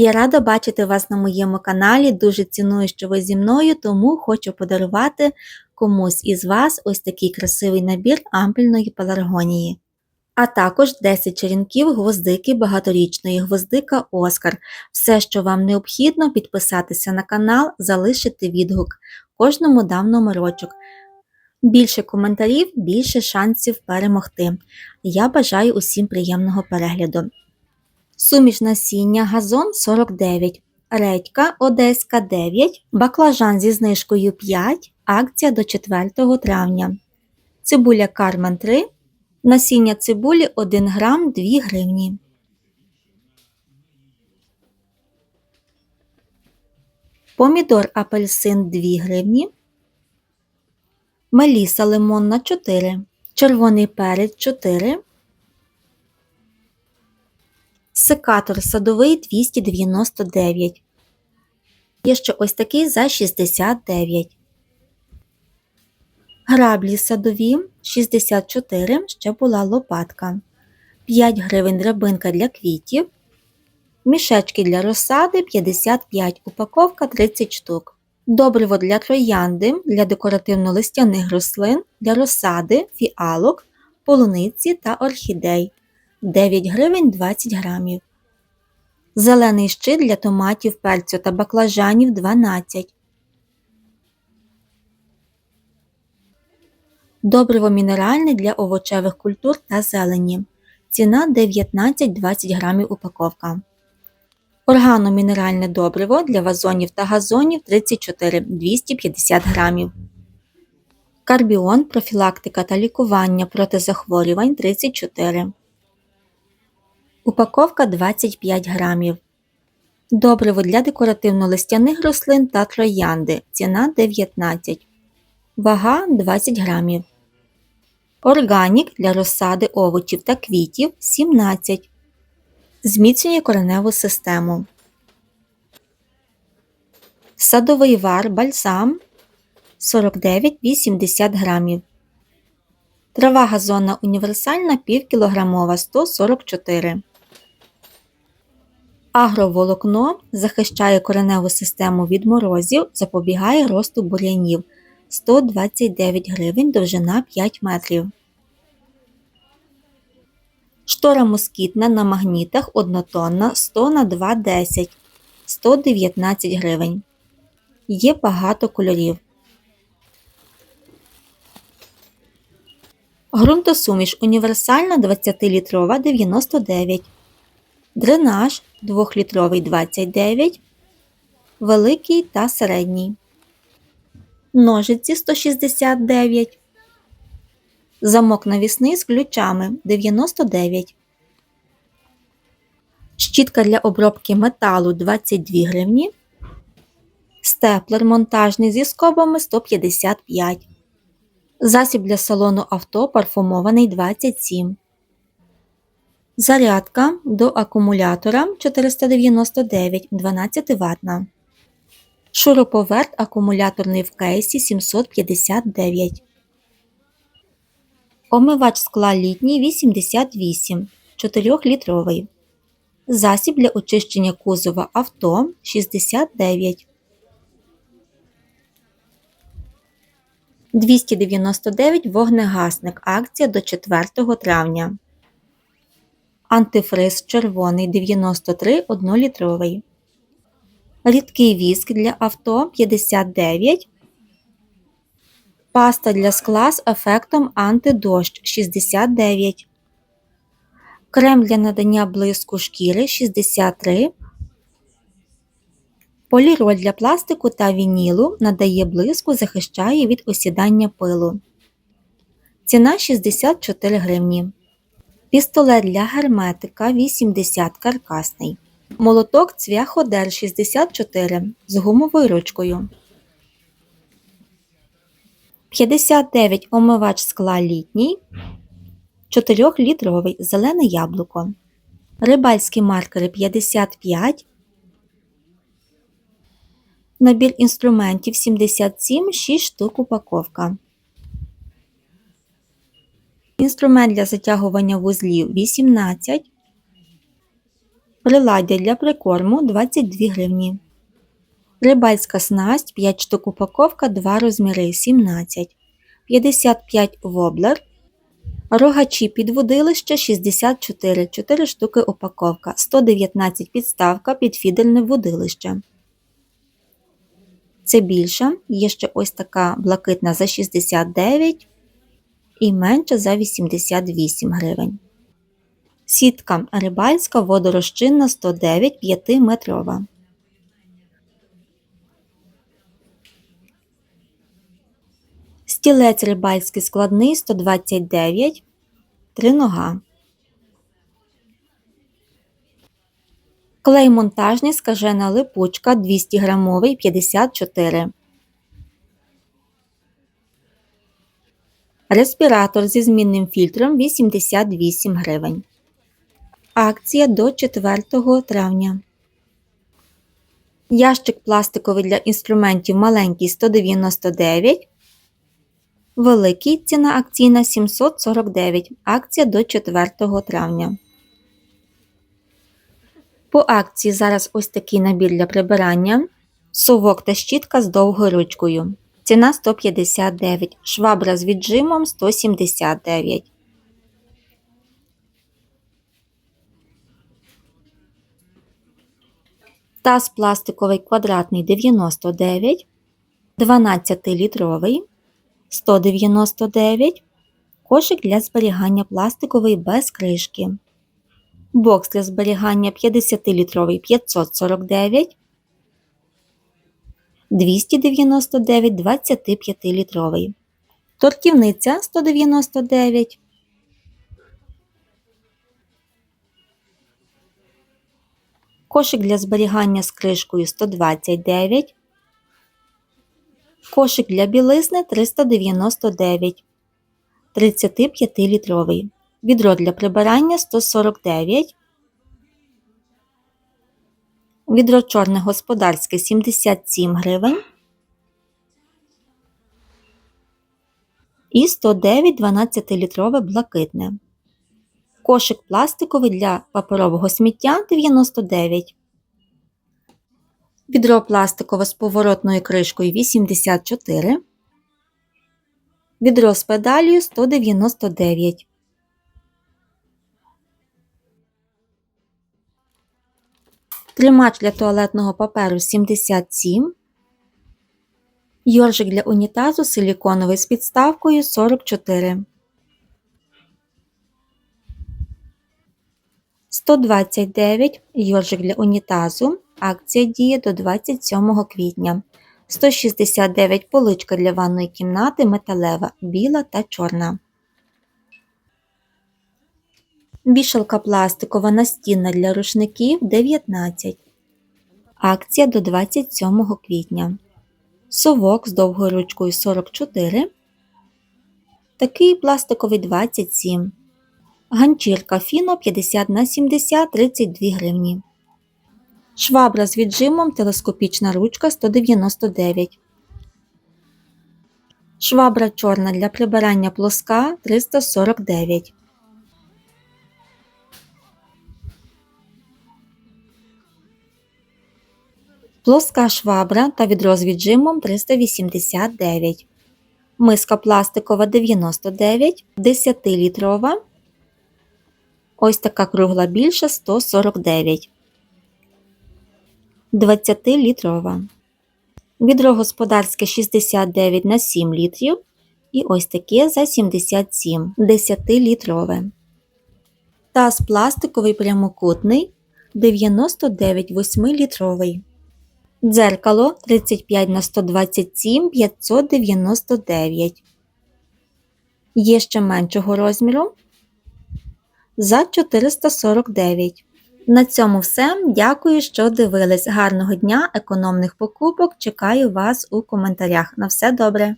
Я рада бачити вас на моєму каналі. Дуже ціную, що ви зі мною, тому хочу подарувати комусь із вас ось такий красивий набір ампельної пеларгонії. А також 10 черенків гвоздики багаторічної гвоздика Оскар. Все, що вам необхідно, підписатися на канал, залишити відгук. Кожному дам номерочок. Більше коментарів, більше шансів перемогти. Я бажаю усім приємного перегляду. Суміш насіння газон 49, редька Одеська 9, баклажан зі знижкою 5, акція до 4 травня. Цибуля Кармен 3, насіння цибулі 1 грам 2 гривні. Помідор апельсин 2 гривні. Меліса лимонна 4, червоний перець 4, секатор садовий 299. Є ще ось такий за 69. Граблі садові 64, ще була лопатка. 5 гривень драбинка для квітів. Мішечки для розсади 55, упаковка 30 штук. Добриво для троянди, для декоративно-листяних рослин, для розсади, фіалок, полуниці та орхідей 9 гривень 20 грамів. Зелений щит для томатів, перцю та баклажанів 12. Добриво мінеральне для овочевих культур та зелені. Ціна 19-20 грамів упаковка. Органомінеральне добриво для вазонів та газонів 34 250 грамів. Карбіон профілактика та лікування проти захворювань 34. Упаковка 25 грамів. Добриво для декоративно-листяних рослин та троянди. Ціна 19. Вага 20 грамів. Органік для розсади овочів та квітів 17. Зміцнює кореневу систему. Садовий вар бальзам 49-80 грамів. Трава газонна універсальна півкілограмова 144. Агроволокно захищає кореневу систему від морозів, запобігає росту бур'янів 129 гривень довжина 5 метрів. Штора москітна на магнітах однотонна 100 на 2,10 119 гривень. Є багато кольорів. Грунтосуміш універсальна 20-літрова 99. Дренаж 2-літровий 29. Великий та середній. Ножиці 169. Замок навісний з ключами 99. Щітка для обробки металу 22 гривні. Степлер монтажний зі скобами 155. Засіб для салону авто парфумований 27. Зарядка до акумулятора 499 12 ватна. Шуруповерт акумуляторний в кейсі 759. Омивач скла літній 88 4-літровий. Засіб для очищення кузова авто 69. 299 вогнегасник. Акція до 4 травня. Антифриз червоний 93 1-літровий. Рідкий віск для авто 59. Паста для скла з ефектом антидощ 69. Крем для надання блиску шкіри 63. Поліроль для пластику та вінілу надає блиску, захищає від осідання пилу. Ціна 64 гривні. Пістолет для герметика 80 каркасний. Молоток цвяходер 64 з гумовою ручкою. 59 омивач скла літній. 4-літровий зелене яблуко. Рибальські маркери 55. Набір інструментів 77, 6 штук упаковка. Інструмент для затягування вузлів 18. Приладдя для прикорму 22 гривні. Рибальська снасть 5 штук упаковка 2 розміри 17. 55 воблер. Рогачі під водилище 64 4 штуки упаковка. 119 підставка під фідерне водилище. Це більша. Є ще ось така блакитна за 69 і менша за 88 гривень. Сітка рибальська водорозчинна 109 5-метрова. Стілець рибальський складний 129 3 нога. Клей монтажний скажена липучка 200 грамовий 54. Респіратор зі змінним фільтром 88 гривень. Акція до 4 травня. Ящик пластиковий для інструментів маленький 199. Великий ціна акційна 749. Акція до 4 травня. По акції зараз ось такий набір для прибирання. Совок та щітка з довгою ручкою. Ціна 159. Швабра з віджимом 179. Таз пластиковий квадратний 99, 12-літровий 199, кошик для зберігання пластиковий без кришки. Бокс для зберігання 50-літровий 549, 299 25-літровий. Тортівниця 199. Кошик для зберігання з кришкою 129. Кошик для білизни 399. 35-літровий. Відро для прибирання 149. Відро чорне господарське 77 гривень. І 109 12-літрове блакитне. Кошик пластиковий для паперового сміття 99. Відро пластикове з поворотною кришкою 84. Відро з педалію 199. Тримач для туалетного паперу 77. Йоржик для унітазу силіконовий з підставкою 44. 129 йоржик для унітазу. Акція діє до 27 квітня. 169 поличка для ванної кімнати металева, біла та чорна. Вішалка пластикова настінна для рушників 19. Акція до 27 квітня. Совок з довгою ручкою 44. Такий пластиковий 27. Ганчірка Фіно 50 на 70 32 гривні. Швабра з віджимом телескопічна ручка 199. Швабра чорна для прибирання плоска 349. Плоска швабра та відро з віджимом 389. Миска пластикова 99, 10-літрова. Ось така кругла більша 149. 20-літрова. Відро господарське 69 на 7 літрів. І ось таке за 77 10-літрове. Таз пластиковий прямокутний 99 8-літровий. Дзеркало 35 на 127 599. Є ще меншого розміру за 449. На цьому все. Дякую, що дивились. Гарного дня, економних покупок. Чекаю вас у коментарях. На все добре!